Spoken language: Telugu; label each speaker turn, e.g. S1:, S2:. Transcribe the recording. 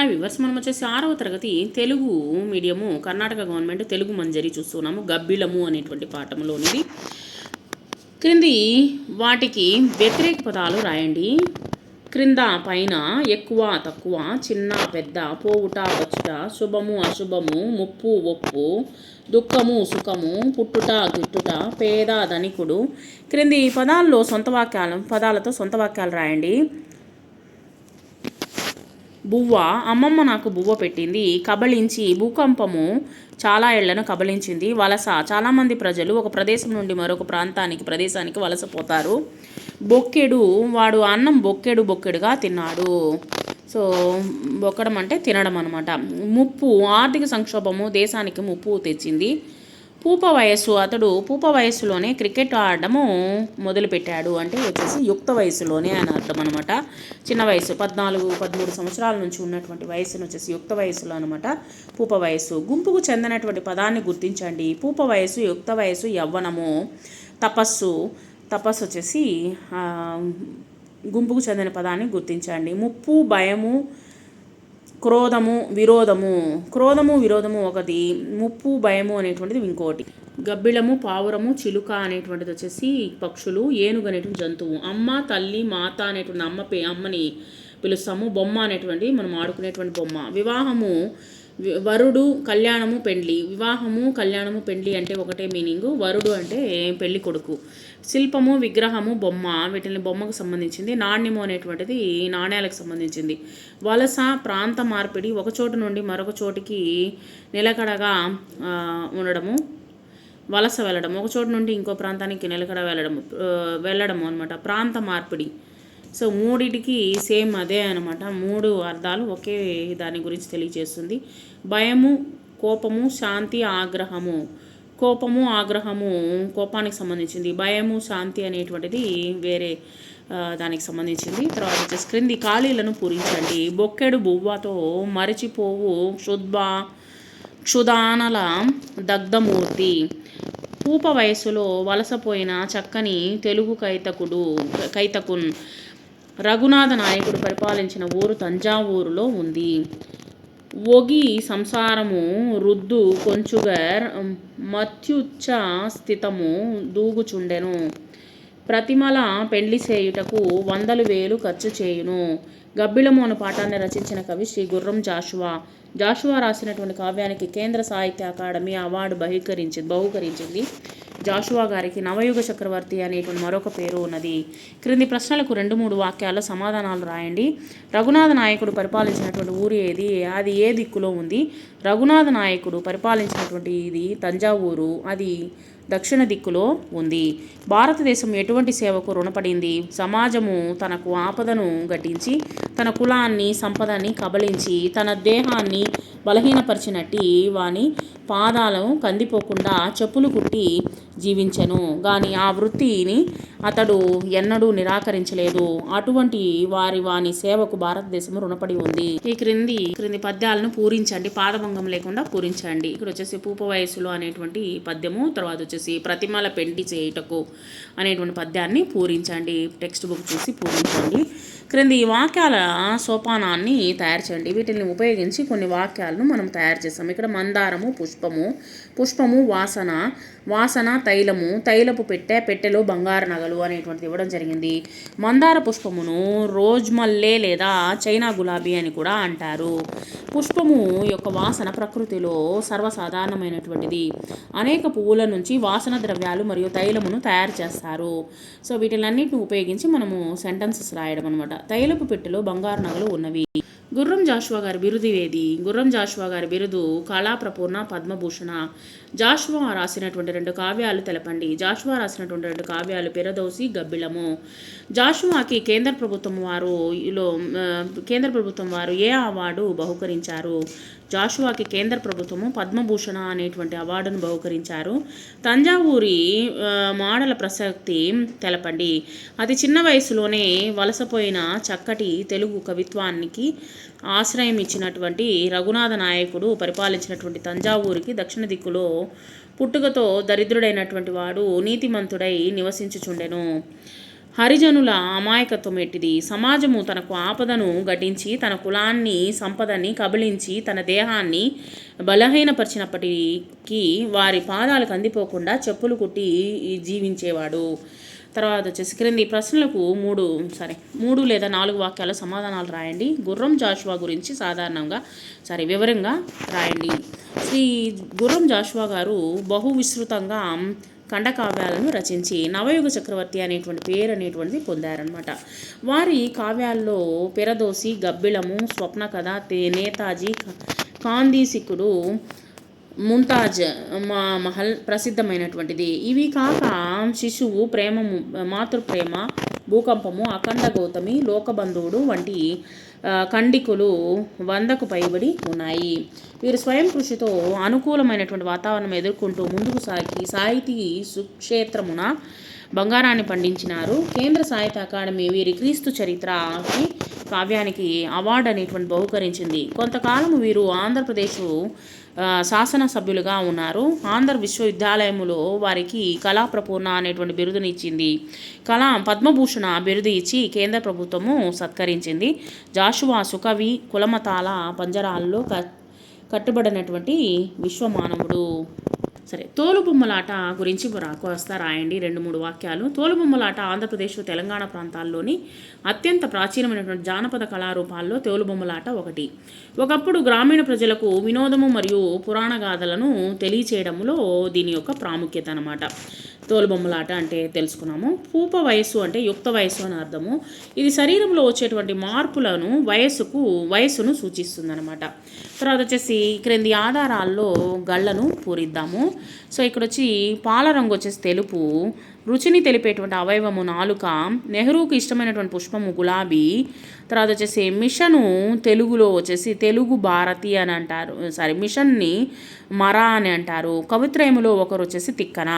S1: హాయ్ వివర్స్ మనం వచ్చేసి ఆరవ తరగతి తెలుగు మీడియము కర్ణాటక గవర్నమెంట్ తెలుగు మంజరి చూస్తున్నాము. గబ్బిలము అనేటువంటి పాఠంలోనిది క్రింది వాటికి వ్యతిరేక పదాలు రాయండి. క్రింద పైన ఎక్కువ తక్కువ చిన్న పెద్ద పోవుట వచ్చుట శుభము అశుభము ముప్పు ఒప్పు దుఃఖము సుఖము పుట్టుట గిట్టుట పేద ధనికుడు. క్రింది పదాల్లో సొంత వాక్యాలు పదాలతో సొంత వాక్యాలు రాయండి. బువ్వ అమ్మమ్మ నాకు బువ్వ పెట్టింది కబళించి భూకంపము చాలా ఏళ్ళను కబళించింది. వలస చాలామంది ప్రజలు ఒక ప్రదేశం నుండి మరొక ప్రాంతానికి ప్రదేశానికి వలసపోతారు బొక్కెడు వాడు అన్నం బొక్కెడు బొక్కెడుగా తిన్నాడు. సో బొక్కడం అంటే తినడం అనమాట ముప్పు ఆర్థిక సంక్షోభము దేశానికి ముప్పు తెచ్చింది. పూప వయస్సు అతడు పూప వయస్సులోనే క్రికెట్ ఆడడము మొదలుపెట్టాడు. అంటే వచ్చేసి యుక్త వయసులోనే అని అర్థం అనమాట చిన్న వయసు పద్నాలుగు పదమూడు సంవత్సరాల నుంచి ఉన్నటువంటి వయసును వచ్చేసి యుక్త వయసులో అనమాట పూప వయస్సు గుంపుకు చెందినటువంటి పదాన్ని గుర్తించండి. పూప వయసు యుక్త వయసు యవ్వనము తపస్సు. తపస్సు వచ్చేసి గుంపుకు చెందిన పదాన్ని గుర్తించండి. ముప్పు భయము క్రోధము విరోధము. క్రోధము విరోధము ఒకటి ముప్పు భయము అనేటువంటిది ఇంకోటి గబ్బిళము పావురము చిలుక అనేటువంటిది వచ్చేసి పక్షులు ఏనుగు అనేటువంటి జంతువు. అమ్మ తల్లి మాత అనేటువంటి అమ్మ పే అమ్మని పిలుస్తాము. బొమ్మ అనేటువంటి మనం ఆడుకునేటువంటి బొమ్మ. వివాహము వరుడు కళ్యాణము పెండ్లి. వివాహము కళ్యాణము పెండ్లి అంటే ఒకటే మీనింగ్. వరుడు అంటే పెళ్ళి కొడుకు. శిల్పము విగ్రహము బొమ్మ వీటిని బొమ్మకు సంబంధించింది. నాణ్యము అనేటువంటిది నాణ్యాలకు సంబంధించింది. వలస ప్రాంత మార్పిడి ఒక చోటు నుండి మరొక చోటికి నిలకడగా ఉండడము. వలస వెళ్ళడం ఒక చోటు నుండి ఇంకో ప్రాంతానికి నిలకడ వెళ్ళడం వెళ్ళడము అనమాట ప్రాంత మార్పిడి. సో మూడిటికి సేమ్ అదే అనమాట మూడు అర్థాలు ఒకే దాని గురించి తెలియజేస్తుంది భయము కోపము శాంతి ఆగ్రహము. కోపము ఆగ్రహము కోపానికి సంబంధించింది. భయము శాంతి అనేటువంటిది వేరే దానికి సంబంధించింది. తర్వాత వచ్చేసి క్రింది ఖాళీలను పూరించండి. బొక్కెడు బువ్వతో మరిచిపోవు క్షుద్భ క్షుదానల దగ్ధమూర్తి. పూప వయస్సులో వలసపోయిన చక్కని తెలుగు కైతకుడు కైతకున్. రఘునాథ నాయకుడు పరిపాలించిన ఊరు తంజావూరులో ఉంది. ఒగి సంసారము రుద్దు కొంచుగర్ మత్యుచ్చ స్థితము దూగుచుండెను. ప్రతిమల పెండ్లి చేయుటకు వందలు వేలు ఖర్చు చేయును. గబ్బిలము అను పాఠాన్ని రచించిన కవి శ్రీ గుర్రం జాషువా. జాషువా రాసినటువంటి కావ్యానికి కేంద్ర సాహిత్య అకాడమీ అవార్డు బహిష్కరించింది బహుకరించింది. జాషువా గారికి నవయుగ చక్రవర్తి అనేటువంటి మరొక పేరు ఉన్నది. క్రింది ప్రశ్నలకు రెండు మూడు వాక్యాల సమాధానాలు రాయండి. రఘునాథ నాయకుడు పరిపాలించినటువంటి ఊరు ఏది? అది ఏ దిక్కులో ఉంది? రఘునాథ నాయకుడు పరిపాలించినటువంటి ఇది తంజావూరు. అది దక్షిణ దిక్కులో ఉంది. భారతదేశం ఎటువంటి సేవకు రుణపడింది? సమాజము తనకు ఆపదను ఘటించి తన కులాన్ని సంపదని కబలించి తన దేహాన్ని బలహీనపరిచినట్టి వాని పాదాలను కందిపోకుండా చెప్పులు కుట్టి జీవించెను. కానీ ఆ వృత్తిని అతడు ఎన్నడూ నిరాకరించలేదు. అటువంటి వారి వాని సేవకు భారతదేశం రుణపడి ఉంది. ఈ క్రింది క్రింది పద్యాలను పూరించండి. పాదభంగం లేకుండా పూరించండి. ఇక్కడ వచ్చేసి పూప వయస్సులో అనేటువంటి పద్యము తర్వాత వచ్చేసి ప్రతిమల పెండి చేయుటకు అనేటువంటి పద్యాన్ని పూరించండి. టెక్స్ట్ బుక్ చూసి పూరించండి. క్రింది ఈ వాక్యాల సోపానాన్ని తయారు చేయండి. వీటిని ఉపయోగించి కొన్ని వాక్యాలను మనం తయారు చేస్తాం. ఇక్కడ మందారము పుష్పము పుష్పము వాసన వాసన తైలము తైలపు పెట్టె పెట్టెలో బంగారు నగలు అనేటువంటిది ఇవ్వడం జరిగింది. మందార పుష్పమును రోజ్మల్లే లేదా చైనా గులాబీ అని కూడా అంటారు. పుష్పము యొక్క వాసన ప్రకృతిలో సర్వసాధారణమైనటువంటిది. అనేక పువ్వుల నుంచి వాసన ద్రవ్యాలు మరియు తైలమును తయారు చేస్తారు. సో వీటిలన్నిటిని ఉపయోగించి మనము సెంటెన్సెస్ రాయడం అనమాట తైలపు పెట్టెలో బంగారు నగలు ఉన్నవి. గుర్రం జాషువా గారి బిరుదు ఏది గుర్రం జాషువా గారి బిరుదు కళాప్రపూర్ణ పద్మభూషణ. జాషువా రాసినటువంటి రెండు కావ్యాలు తెలపండి. జాషువా రాసినటువంటి రెండు కావ్యాలు పెరదోసి గబ్బిలము జాషువాకి కేంద్ర ప్రభుత్వం వారు కేంద్ర ప్రభుత్వం వారు ఏ అవార్డు బహుకరించారు? జాషువాకి కేంద్ర ప్రభుత్వము పద్మభూషణ అనేటువంటి అవార్డును బహుకరించారు. తంజావూరి మాడల ప్రసక్తి తెలపండి. అతి చిన్న వయసులోనే వలసపోయిన చక్కటి తెలుగు కవిత్వానికి ఆశ్రయం ఇచ్చినటువంటి రఘునాథ నాయకుడు పరిపాలించినటువంటి తంజావూరికి దక్షిణ దిక్కులో పుట్టుకతో దరిద్రుడైనటువంటి వాడు నీతిమంతుడై నివసించుచుండెను. హరిజనుల అమాయకత్వం ఎట్టిది? సమాజము తనకు ఆపదను ఘటించి తన కులాన్ని సంపదని కబిలించి తన దేహాన్ని బలహీనపరిచినప్పటికీ వారి పాదాలు కందిపోకుండా చెప్పులు కుట్టి జీవించేవాడు. తర్వాత వచ్చేసి క్రింది ప్రశ్నలకు మూడు సరే మూడు లేదా నాలుగు వాక్యాల సమాధానాలు రాయండి. గుర్రం జాషువా గురించి సాధారణంగా సరే వివరంగా రాయండి. శ్రీ గుర్రం జాషువా గారు బహు విస్తృతంగా ఖండకావ్యాలను రచించి నవయుగ చక్రవర్తి అనేటువంటి పేరు అనేటువంటిది పొందారనమాట వారి కావ్యాల్లో పెరదోసి గబ్బిళము స్వప్న కథ తే నేతాజీ కాందీసికుడు ముంతాజ్ మా మహల్ ప్రసిద్ధమైనటువంటిది. ఇవి కాక శిశువు ప్రేమ మాతృప్రేమ భూకంపము అఖండ గౌతమి లోకబంధువుడు వంటి ఖండికులు వందకు పైబడి ఉన్నాయి. వీరు స్వయం కృషితో అనుకూలమైనటువంటి వాతావరణం ఎదుర్కొంటూ ముందుకు సాగి సాహితీ సుక్షేత్రమున బంగారాన్ని పండించినారు. కేంద్ర సాహిత్య అకాడమీ వీరి క్రీస్తు చరిత్రకి కావ్యానికి అవార్డు అనేటువంటి బహుకరించింది. కొంతకాలం వీరు ఆంధ్రప్రదేశ్ శాసనసభ్యులుగా ఉన్నారు. ఆంధ్ర విశ్వవిద్యాలయములో వారికి కళా ప్రపూర్ణ అనేటువంటి బిరుదునిచ్చింది కళా పద్మభూషణ బిరుదు ఇచ్చి కేంద్ర ప్రభుత్వము సత్కరించింది. జాషువా సుకవి కులమతాల పంజరాల్లో క కట్టుబడినటువంటి విశ్వమానవుడు. సరే తోలుబొమ్మలాట గురించి రాకు రాయండి రెండు మూడు వాక్యాలు. తోలుబొమ్మలాట ఆంధ్రప్రదేశ్ తెలంగాణ ప్రాంతాల్లోని అత్యంత ప్రాచీనమైనటువంటి జానపద కళారూపాల్లో తోలుబొమ్మలాట ఒకటి. ఒకప్పుడు గ్రామీణ ప్రజలకు వినోదము మరియు పురాణ గాథలను తెలియచేయడంలో దీని యొక్క ప్రాముఖ్యత అన్నమాట. తోలుబొమ్మలాట అంటే తెలుసుకున్నాము. పూప వయస్సు అంటే యుక్త వయస్సు అని అర్థము. ఇది శరీరంలో వచ్చేటువంటి మార్పులను వయస్సుకు వయస్సును సూచిస్తుందన్నమాట. తర్వాత వచ్చేసి క్రింది ఆధారాల్లో గళ్ళను పూరిద్దాము. సో ఇక్కడ వచ్చి పాల రంగు వచ్చేసి తెలుపు. రుచిని తెలిపేటువంటి అవయవము నాలుక. నెహ్రూకి ఇష్టమైనటువంటి పుష్పము గులాబీ. తర్వాత వచ్చేసి మిషను తెలుగులో వచ్చేసి తెలుగు భారతి అని అంటారు. సారీ మిషన్ని మరా అని అంటారు. కవిత్రయములో ఒకరు వచ్చేసి తిక్కన.